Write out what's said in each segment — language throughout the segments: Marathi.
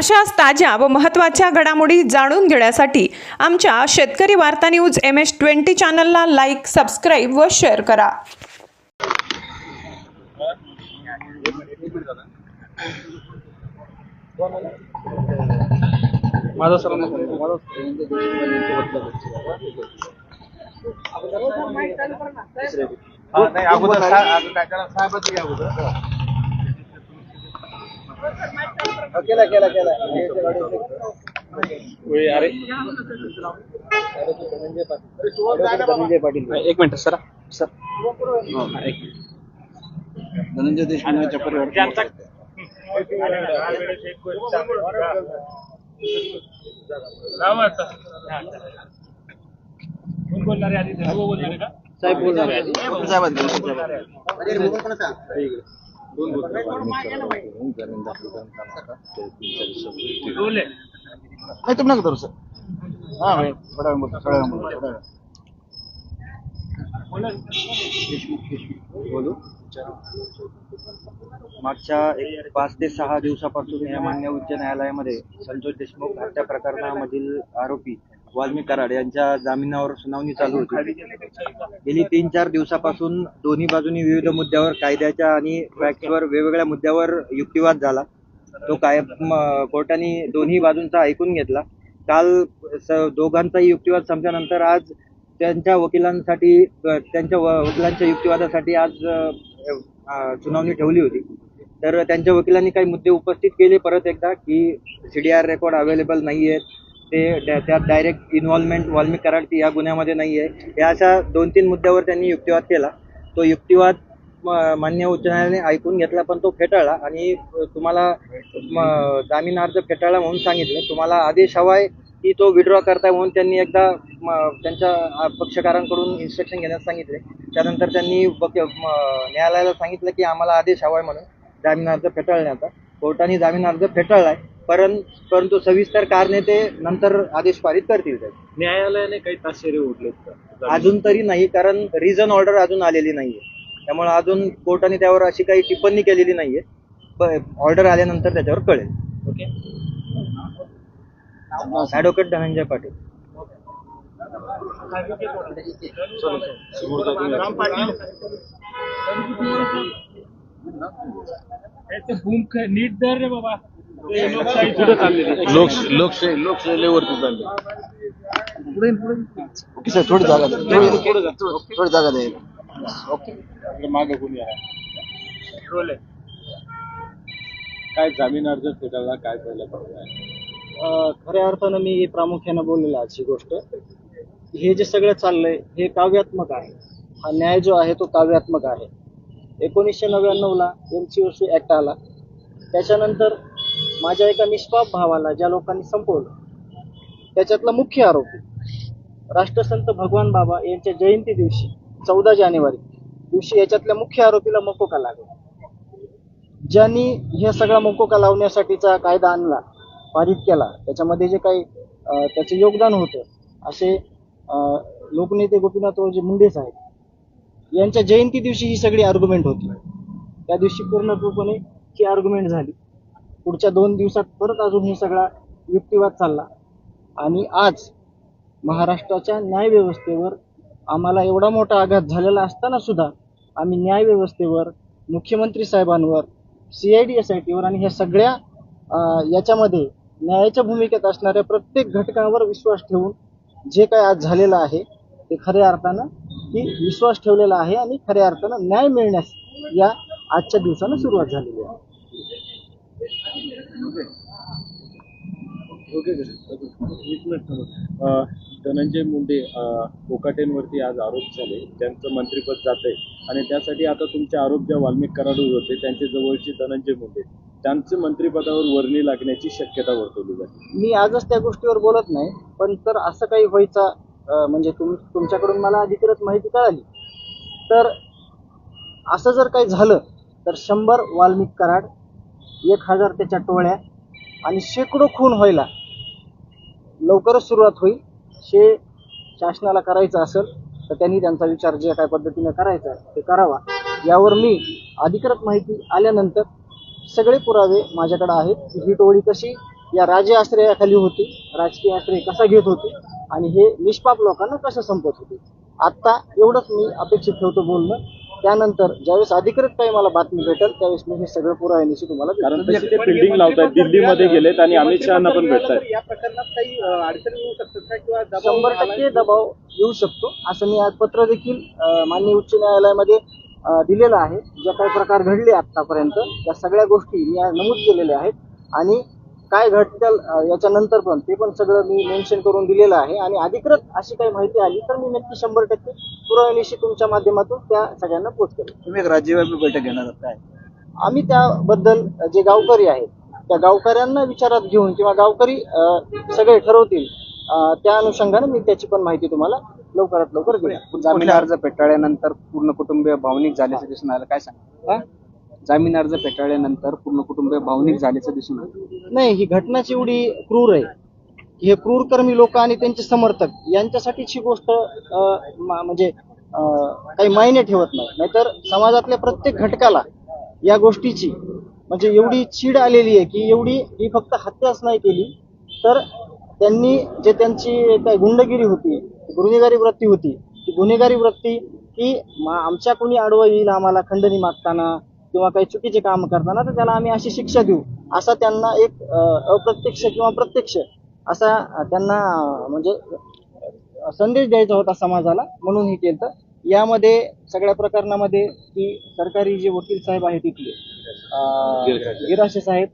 अशाच ताज्या व महत्त्वाच्या घडामोडी जाणून घेण्यासाठी आमच्या शेतकरी वार्ता न्यूज एम एस ट्वेंटी चॅनलला लाईक सबस्क्राईब व शेअर करा. माझा नाही अगोदर साहेबच घ्या अगोदर. केला केला केला. अरे. धनंजय पाटील एक मिनिट सर. सर. हा, एक मिनिट. धनंजय देशमुख बोलणार नाही तुम्ही नका करू सर. हा भाई थोडा वेळ बोलतो थोडा वेळ बोलतो थोडा वेळ बोलू. मागच्या एक पाच ते सहा दिवसापासून या मान्य उच्च न्यायालयामध्ये संतोष देशमुख हत्या प्रकरणामधील आरोपी वाल्मिक कराड यांच्या जामिनावर सुनावणी चालू होती. गेली तीन चार दिवसापासून दोन्ही बाजूनी विविध मुद्द्यावर कायद्याच्या आणि फॅक्टवर वेगवेगळ्या मुद्द्यावर युक्तिवाद झाला. तो काय कोर्टाने दोन्ही बाजूंचा ऐकून घेतला. काल दोघांचाही युक्तिवाद संपल्यानंतर आज त्यांच्या वकिलांसाठी त्यांच्या वकिलांच्या युक्तिवादासाठी आज सुनावणी ठेवली होती. तर त्यांच्या वकिलांनी काही मुद्दे उपस्थित केले परत एकदा की C D R record available नाही आहेत ते त्यात डायरेक्ट इन्व्हॉल्वमेंट वाल्मिक कराड या गुन्ह्यामध्ये नाही आहे या अशा दोन तीन मुद्द्यावर त्यांनी युक्तिवाद केला. तो युक्तिवाद म- मान्य उच्च न्यायालयाने ऐकून घेतला पण तो फेटाळला. आणि तुम्हाला जामीन अर्ज फेटाळला म्हणून सांगितलं. तुम्हाला आदेश हवाय की तो विड्रॉ करताय म्हणून त्यांनी एकदा त्यांच्या पक्षकारांकडून इन्स्ट्रक्शन घेण्यास सांगितले. त्यानंतर त्यांनी न्यायालयाला सांगितलं की आम्हाला आदेश हवाय म्हणून जामीन अर्ज फेटाळण्याचा. कोर्टाने जामीन अर्ज फेटाळलाय. परं परंतु सविस्तर कारणे ते नंतर आदेश पारित करतील. न्यायालयाने काही ताशेरे उठलेत अजून तरी नाही कारण रिझन ऑर्डर अजून आलेली नाहीये. त्यामुळे अजून कोर्टाने त्यावर अशी काही टिप्पणी केलेली नाहीये. ऑर्डर आल्यानंतर त्याच्यावर कळेल. ओके. ऍडव्होकेट धनंजय पाटील. नीट दर रे बाबा. लोकशाही लोकशाहीवरती चालले. ओके सर थोडी जागा थोडी जागा द्या. ओके. मागे कोणी आहे? काय जामीन अर्ज फेटाळला काय पहिला पाहिजे अं, खऱ्या अर्थानं मी प्रामुख्यानं बोललेलो आजची गोष्ट. हे जे सगळं चाललंय हे काव्यात्मक आहे. हा न्याय जो आहे तो काव्यात्मक आहे. एकोणीसशे नव्याण्णवला M C O C act आला. त्याच्यानंतर माझ्या एका निष्पाप भावाला ज्या लोकांनी संपवलं त्याच्यातला मुख्य आरोपी राष्ट्रसंत भगवान बाबा यांच्या जयंती दिवशी चौदा जानेवारी दिवशी याच्यातल्या मुख्य आरोपीला मकोका लागला. ज्यांनी ह्या सगळा मकोका लावण्यासाठीचा कायदा आणला पारित केला त्याच्यामध्ये जे काही त्याचं योगदान होतं असे लोकनेते लोकनेते गोपीनाथरावजी मुंडे साहेब यांच्या जयंती दिवशी ही सगळी आर्ग्युमेंट होती. त्या दिवशी पूर्णत्वपणे ही आर्ग्युमेंट झाली. पुढच्या दोन दिवसात परत अजून हे सगळा युक्तिवाद चालला. आणि आज महाराष्ट्राच्या न्यायव्यवस्थेवर आम्हाला एवढा मोठा आघात झालेला असताना सुद्धा आम्ही न्यायव्यवस्थेवर मुख्यमंत्री साहेबांवर C I D S I टीवर आणि ह्या सगळ्या याच्यामध्ये न्यायाच्या भूमिकेत असणाऱ्या प्रत्येक घटकावर विश्वास ठेवून जे काय आज झालेलं आहे ते खऱ्या अर्थानं की विश्वास ठेवलेला आहे आणि खऱ्या अर्थानं न्याय मिळण्यास या आजच्या दिवसानं सुरुवात झालेली आहे. ओके. एक मिनिट थांबा. अं, धनंजय मुंडे कोकाटेंवरती आज आरोप झाले. त्यांचं मंत्रिपद जात आहे आणि त्यासाठी आता तुमचे आरोप ज्या वाल्मिक कराडूर होते त्यांचे जवळचे धनंजय मुंडे. त्यांचे मंत्रिपदावर वर्णी लागण्याची शक्यता वर्तवली जाते. मी आजच त्या गोष्टीवर बोलत नाही पण तर असं काही व्हायचा म्हणजे तुम तुमच्याकडून मला अधिकृत माहिती कळाली. तर असं जर काही झालं तर शंभर वाल्मिक कराड एक हजार त्याच्या टोळ्या आणि शेकडो खून व्हायला लवकरच सुरुवात होईल. हे शासनाला करायचं असेल तर त्यांनी त्यांचा विचार जे काय पद्धतीने करायचा आहे ते करावा. यावर मी अधिकृत माहिती आल्यानंतर सगळे पुरावे माझ्याकडे आहेत. ही टोळी कशी या राजे आश्रयाखाली होती राजकीय आश्रय कसा घेत होते आणि हे निष्पाप लोकांना कसं संपत होते? आत्ता एवढंच मी अपेक्षित ठेवतो बोलणं. त्यानंतर ज्यावेळेस अधिकृत काही मला बातमी भेटेल त्यावेळेस मी हे सगळं पुराव्यानिशी तुम्हाला. कारण तसे ते फिल्डिंग लावतात दिल्लीमध्ये गेलेत आणि अमित शहाना पण भेटतात या प्रकरणात काही अडचणी येऊ शकतात का किंवा दबाव शंभर टक्के दबाव येऊ शकतो असं मी आज पत्र देखील अं, माननीय उच्च न्यायालयामध्ये दिलेलं आहे. जे काही प्रकार घडले आतापर्यंत त्या सगळ्या गोष्टी मी आज नमूद केलेल्या आहेत. आणि काय घडतील अं, याच्यानंतर पण ते पण सगळं मी मेन्शन करून दिलेलं आहे. आणि अधिकृत अशी काही माहिती आली तर मी नक्की शंभर टक्के पुराव्यानिशी तुमच्या माध्यमातून त्या सगळ्यांना पोच करेन. तुम्ही एक राज्यव्यापी बैठक घेणार आहात काय? आम्ही त्याबद्दल जे गावकरी आहेत त्या गावकऱ्यांना विचारात घेऊन किंवा गावकरी सगळे ठरवतील त्या अनुषंगाने मी त्याची पण माहिती तुम्हाला लवकरात लवकर जामीन अर्ज फेटाळल्यानंतर पूर्ण कुटुंबीय भावनिक झाल्याचं दिसून आलं. काय सांग? जामीन अर्ज फेटाळल्यानंतर पूर्ण कुटुंब भावनिक झाल्याचं दिसून आलं. नाही ही घटनाच एवढी क्रूर आहे. हे क्रूरकर्मी लोक आणि त्यांचे समर्थक यांच्यासाठीच ही गोष्ट अं, म्हणजे अं, काही मायने ठेवत नाही. नाहीतर समाजातल्या प्रत्येक घटकाला या गोष्टीची म्हणजे एवढी चीड आलेली आहे की एवढी ही फक्त हत्याच नाही केली तर त्यांनी जे त्यांची काय गुंडगिरी होती गुन्हेगारी वृत्ती होती ती गुन्हेगारी वृत्ती की आमच्या कोणी आडवं येईल आम्हाला खंडणी मागताना किंवा काही चुकीचे काम करताना तर त्याला आम्ही अशी शिक्षा देऊ. असा त्यांना एक अप्रत्यक्ष किंवा प्रत्यक्ष असा त्यांना म्हणजे संदेश द्यायचा होता समाजाला म्हणून हे केलं यामध्ये सगळ्या प्रकरणामध्ये की सरकारी जे वकील साहेब आहेत तिथले गिराशे साहेब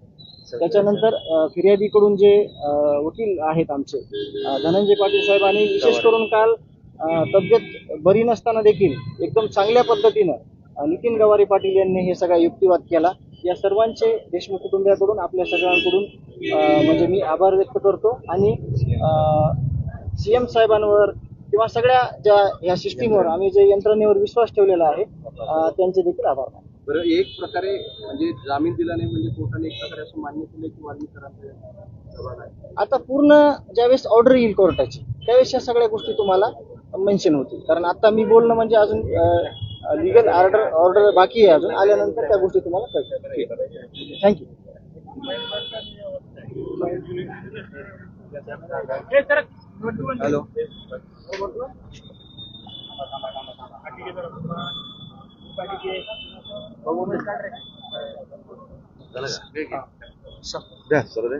त्याच्यानंतर फिर्यादीकडून जे वकील आहेत आमचे धनंजय पाटील साहेब आणि विशेष करून काल तब्येत बरी नसताना देखील एकदम चांगल्या पद्धतीनं नितीन गवारी पाटील यांनी हे सगळा युक्तिवाद केला. या सर्वांचे देशमुख कुटुंबियाकडून आपल्या सगळ्यांकडून म्हणजे मी आभार व्यक्त करतो. आणि सीएम साहेबांवर किंवा सगळ्या ज्या या सिस्टीमवर आम्ही जे यंत्रणेवर विश्वास ठेवलेला आहे त्यांचे देखील आभार मानतो. बरं एक प्रकारे म्हणजे जामीन दिला नाही म्हणजे कोर्टाने एक प्रकारे असं मान्य केलं की वाल्मिकरांचं आता पूर्ण ज्यावेळेस ऑर्डर येईल कोर्टाची त्यावेळेस या सगळ्या गोष्टी तुम्हाला मेन्शन होतील. कारण आता मी बोलणं म्हणजे अजून लिगल ऑर्डर ऑर्डर बाकी आहे अजून. आल्यानंतर त्या गोष्टी तुम्हाला कळतील. थँक्यू हॅलो द्या. सर दे.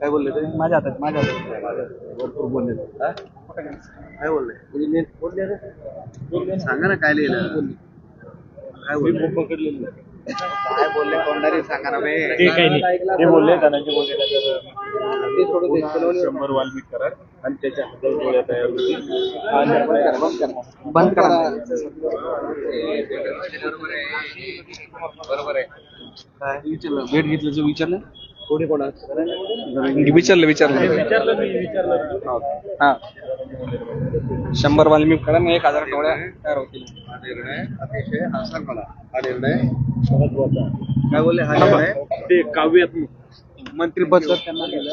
काय बोलले ते? माझ्या हातात माझ्या हातात. भरपूर बोलले हा? काय बोलले? बोलले सांगा ना काय लिहिलं. काय बोलले? काय बोलले कोणतरी सांगा ना. ते बोलले धनंजय मुंडे शंभर वाल्मिक करार आणि त्याच्या गोळ्या तयार होतील बंद करा. काय? विचारलं. भेट घेतल्याचं विचारलं? कोणी कोणा विचारलं विचारलं. विचारलं मी विचारलं. हा. शंभर वाल्मिक करा एक हजार टोळ्या तयार होतील. हा निर्णय अतिशय हा निर्णय महत्त्वाचा काय बोलले? हा निर्णय? ते काव्यात्मक. मंत्रीपद जर त्यांना दिलं